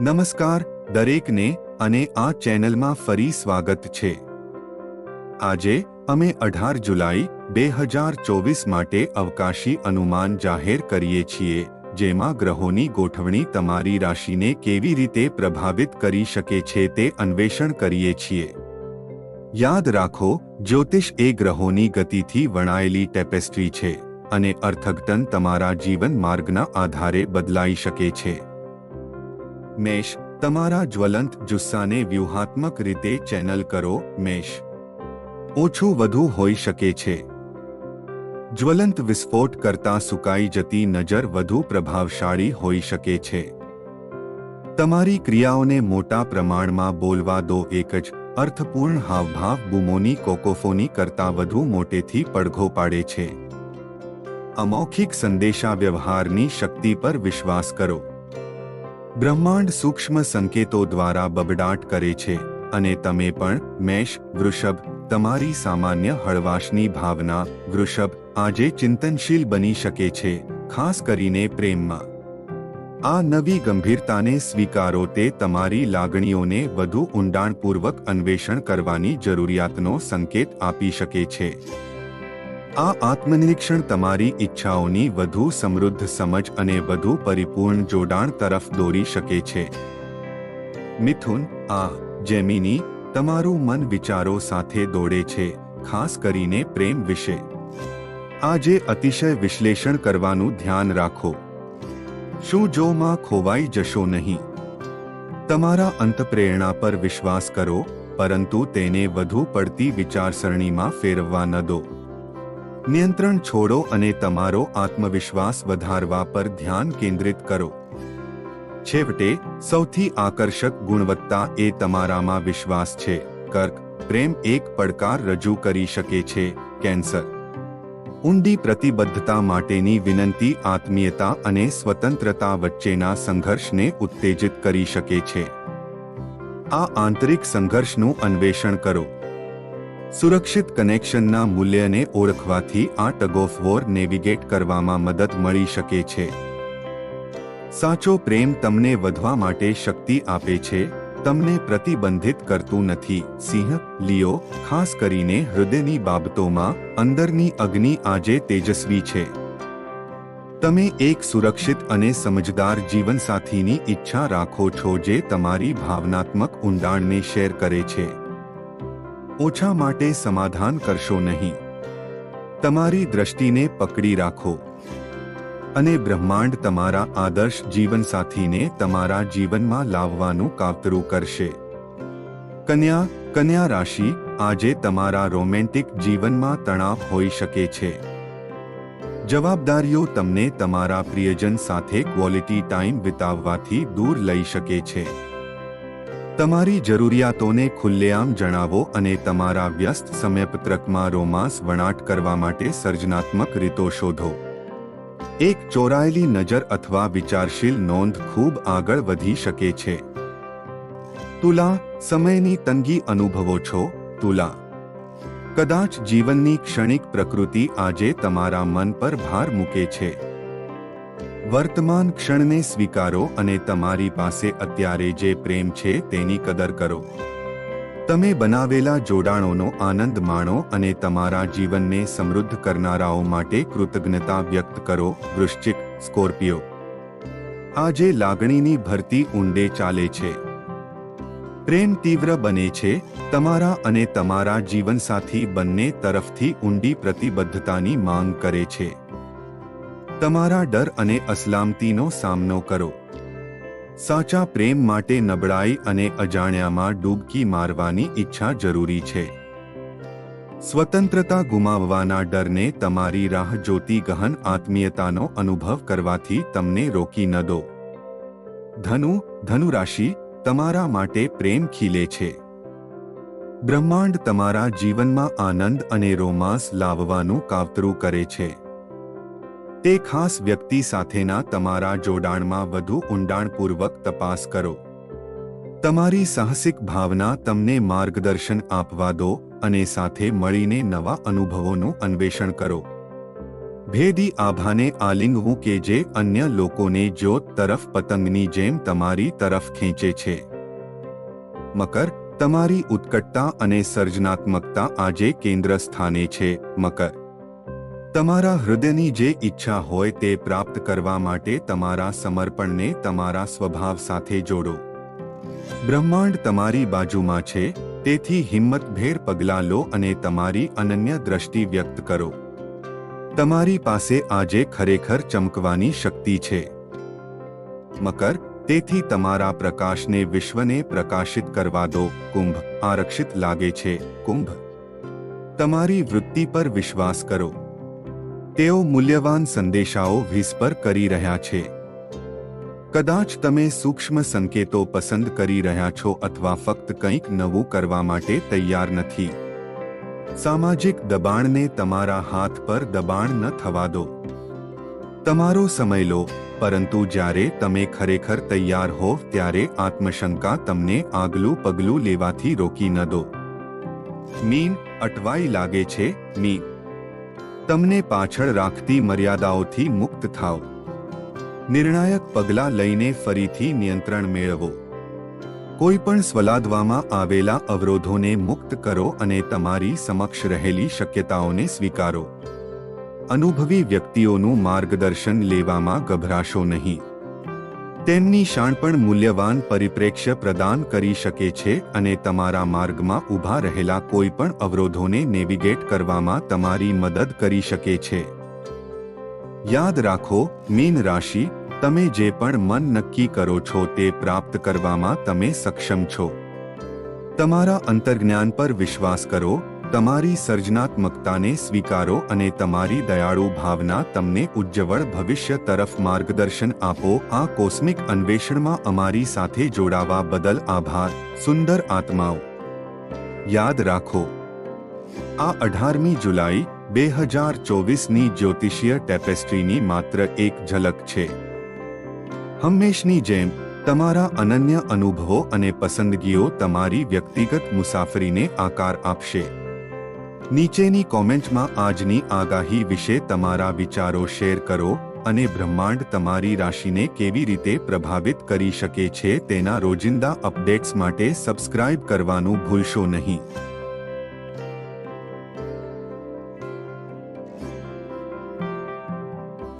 નમસ્કાર, દરેકને અને આ ચેનલમાં ફરી સ્વાગત છે. આજે, અમે અઢાર જુલાઈ, બે હજાર ચોવીસ માટે અવકાશી અનુમાન જાહેર કરીએ છીએ, જેમાં ગ્રહોની ગોઠવણી તમારી રાશિને કેવી રીતે પ્રભાવિત કરી શકે છે તે અન્વેષણ કરીએ છીએ. યાદ રાખો, જ્યોતિષ એ ગ્રહોની ગતિથી વણાયેલી ટેપેસ્ટ્રી છે, અને અર્થઘટન તમારા જીવન માર્ગના આધારે બદલાઈ શકે છે. મેષ તમારા જ્વલંત જુસ્સાને વ્યૂહાત્મક રીતે ચેનલ કરો મેષ ઓછું વધુ હોઈ શકે છે. જ્વલંત વિસ્ફોટ કરતાં સુકાઈ જતી નજર વધુ પ્રભાવશાળી હોઈ શકે છે. તમારી ક્રિયાઓને મોટા પ્રમાણમાં બોલવા દો, એક જ અર્થપૂર્ણ હાવભાવ બૂમોની કોકોફોની કરતાં વધુ મોટેથી પડઘો પાડે છે. અમૌખિક સંદેશા વ્યવહારની શક્તિ પર વિશ્વાસ કરો. બ્રહ્માંડ સૂક્ષ્મ સંકેતો દ્વારા બબડાટ કરે છે અને તમે પણ, મેષ, વૃષભ, તમારી સામાન્ય હળવાશની ભાવના, વૃષભ, આજે ચિંતનશીલ બની શકે છે, ખાસ કરીને પ્રેમમાં. આ નવી ગંભીરતાને સ્વીકારો તે તમારી લાગણીઓને વધુ ઊંડાણપૂર્વક અન્વેષણ કરવાની જરૂરિયાતનો સંકેત આપી શકે છે. આ આત્મનિરીક્ષણ તમારી ઈચ્છાઓની વધુ સમૃદ્ધ સમજ અને વધુ પરિપૂર્ણ જોડાણ તરફ દોરી શકે છે. મિથુન, આ જેમિની તમારું મન વિચારો સાથે દોડે છે, ખાસ કરીને પ્રેમ વિશે. આજે અતિશય વિશ્લેષણ કરવાનું ધ્યાન રાખો. શું જો માં ખોવાઈ જશો નહીં? તમારા અંતપ્રેરણા પર વિશ્વાસ કરો, પરંતુ તેને વધુ પડતી વિચારસરણીમાં ફેરવવા ન દો. નિયંત્રણ છોડો અને તમારો આત્મવિશ્વાસ વધારવા પર ધ્યાન કેન્દ્રિત કરો. છેવટે, સૌથી આકર્ષક ગુણવત્તા એ તમારામાં વિશ્વાસ છે. કર્ક, પ્રેમ એક પડકાર રજૂ કરી શકે છે. કેન્સર. ઊંડી પ્રતિબદ્ધતા માટેની વિનંતી આત્મીયતા અને સ્વતંત્રતા વચ્ચેના સંઘર્ષને ઉત્તેજિત કરી શકે છે. આ આંતરિક સંઘર્ષનું અન્વેષણ કરો. સુરક્ષિત કનેક્શનના મૂલ્યને ઓળખવાથી આ ટગ ઓફ વોર નેવિગેટ કરવામાં મદદ મળી શકે છે. સાચો પ્રેમ તમને વધવા માટે શક્તિ આપે છે, તમને પ્રતિબંધિત કરતું નથી. સિંહ, લિયો, ખાસ કરીને હૃદયની બાબતોમાં અંદરની અગ્નિ આજે તેજસ્વી છે. તમે એક સુરક્ષિત અને સમજદાર જીવનસાથીની ઈચ્છા રાખો છો જે તમારી ભાવનાત્મક ઊંડાણને શેર કરે છે. ઓછા માટે સમાધાન કરશો નહીં. તમારી દ્રષ્ટિને પકડી રાખો અને બ્રહ્માંડ તમારા આદર્શ જીવનસાથીને તમારા જીવનમાં લાવવાનું કાવતરું કરશે. કન્યા કન્યા રાશિ આજે તમારા રોમેન્ટિક જીવનમાં તણાવ હોઈ શકે છે. જવાબદારીઓ તમને તમારા પ્રિયજન સાથે ક્વોલિટી ટાઈમ વિતાવવાથી દૂર લઈ શકે છે. તમારી જરૂરિયાતોને ખુલ્લેઆમ જણાવો અને તમારા વ્યસ્ત સમયપત્રકમાં રોમાંસ વણાટ કરવા માટે સર્જનાત્મક રીતો શોધો. એક, ચોરાયેલી નજર અથવા વિચારશીલ નોંધ ખૂબ આગળ વધી શકે છે. તુલા, સમયની તંગી અનુભવો છો? તુલા. કદાચ જીવનની ક્ષણિક પ્રકૃતિ આજે તમારા મન પર ભાર મૂકે છે. વર્તમાન ક્ષણને સ્વીકારો અને તમારી પાસે અત્યારે જે પ્રેમ છે તેની કદર કરો. તમે બનાવેલા જોડાણોનો આનંદ માણો અને તમારા જીવનને સમૃદ્ધ કરનારાઓ માટે કૃતજ્ઞતા વ્યક્ત કરો, વૃશ્ચિક, સ્કોર્પિયો. આજે લાગણીની ભરતી ઊંડે ચાલે છે. પ્રેમ તીવ્ર બને છે, તમારા અને તમારા જીવનસાથી બંને તરફથી ઊંડી પ્રતિબદ્ધતાની માંગ કરે છે. તમારા ડર અને અસલામતીનો સામનો કરો. સાચા પ્રેમ માટે નબળાઈ અને અજાણ્યામાં ડૂબકી મારવાની ઈચ્છા જરૂરી છે. સ્વતંત્રતા ગુમાવવાના ડરને તમારી રાહ જોતી ગહન આત્મીયતાનો અનુભવ કરવાથી તમને રોકી ન દો. ધનુ ધનુ રાશિ તમારા માટે પ્રેમ ખીલે છે. બ્રહ્માંડ તમારા જીવનમાં આનંદ અને રોમાંસ લાવવાનું કાવતરું કરે છે. તે ખાસ વ્યક્તિ સાથેના તમારા જોડાણમાં વધુ ઊંડાણપૂર્વક તપાસ કરો. તમારી સાહસિક ભાવના તમને માર્ગદર્શન આપવા દો અને સાથે મળીને નવા અનુભવોનું અન્વેષણ કરો. ભેદી આભાને આલિંગવું કે જે અન્ય લોકોને જ્યોત તરફ પતંગની જેમ તમારી તરફ ખેંચે છે. મકર, તમારી ઉત્કટતા અને સર્જનાત્મકતા આજે કેન્દ્ર સ્થાને છે. મકર તમારા હૃદયની જે ઈચ્છા હોય તે પ્રાપ્ત કરવા માટે તમારા સમર્પણને તમારા સ્વભાવ સાથે જોડો. બ્રહ્માંડ તમારી બાજુમાં છે, તેથી હિંમતભેર પગલાં લો અને તમારી અનન્ય દ્રષ્ટિ વ્યક્ત કરો. તમારી પાસે આજે ખરેખર ચમકવાની શક્તિ છે. મકર, તેથી તમારા પ્રકાશને વિશ્વને પ્રકાશિત કરવા દો, કુંભ, આરક્ષિત લાગે છે, કુંભ. તમારી વૃત્તિ પર વિશ્વાસ કરો. તેઓ મૂલ્યવાન સંદેશાઓ વિસ્પર કરી રહ્યા છે. કદાચ તમે સૂક્ષ્મ સંકેતો પસંદ કરી રહ્યા છો અથવા ફક્ત કંઈક નવું કરવા માટે તૈયાર નથી. સામાજિક દબાણને તમારા હાથ પર દબાણ ન થવા દો. તમારો સમય લો, પરંતુ જ્યારે તમે ખરેખર તૈયાર હોવ ત્યારે આત્મશંકા તમને આગલું પગલું લેવાથી રોકી ન દો. મીન, અટવાઈ લાગે છે, મીન. તમને પાછળ રાખતી મર્યાદાઓથી મુક્ત થાઓ. નિર્ણાયક પગલાં લઈને ફરીથી નિયંત્રણ મેળવો. કોઈ પણ સ્વલાદવામાં આવેલા અવરોધોને મુક્ત કરો અને તમારી સમક્ષ રહેલી શક્યતાઓને સ્વીકારો. અનુભવી વ્યક્તિઓનું માર્ગદર્શન લેવામાં ગભરાશો નહીં. તેમની શાણપણ મૂલ્યવાન પરિપ્રેક્ષ્ય પ્રદાન કરી શકે છે અને તમારા માર્ગમાં ઊભા રહેલા કોઈ પણ અવરોધોને નેવિગેટ કરવામાં તમારી મદદ કરી શકે છે. યાદ રાખો, મીન રાશિ, તમે જે પણ મન નક્કી કરો છો તે પ્રાપ્ત કરવામાં તમે સક્ષમ છો. તમારા અંતર્જ્ઞાન પર વિશ્વાસ કરો તમારી સર્જનાત્મકતાને સ્વીકારો અને તમારી દયાળુ ભાવના તમને ઉજ્જવળ ભવિષ્ય તરફ માર્ગદર્શન આપો. આ કોસ્મિક અન્વેષણમાં અમારી સાથે જોડાવા બદલ આભાર. સુંદર આત્માઓ. યાદ રાખો. આ અઢારમી જુલાઈ, બે હજાર ચોવીસની જ્યોતિષીય ટેપેસ્ટ્રીની માત્ર એક ઝલક છે. હંમેશની જેમ, તમારા અનન્ય અનુભવો અને પસંદગીઓ તમારી વ્યક્તિગત મુસાફરીને આકાર આપશે. નીચેની કોમેન્ટમાં આજની આગાહી વિશે તમારા વિચારો શેર કરો અને બ્રહ્માંડ તમારી રાશિને કેવી રીતે પ્રભાવિત કરી શકે છે તેના રોજિંદા અપડેટ્સ માટે સબસ્ક્રાઇબ કરવાનું ભૂલશો નહીં.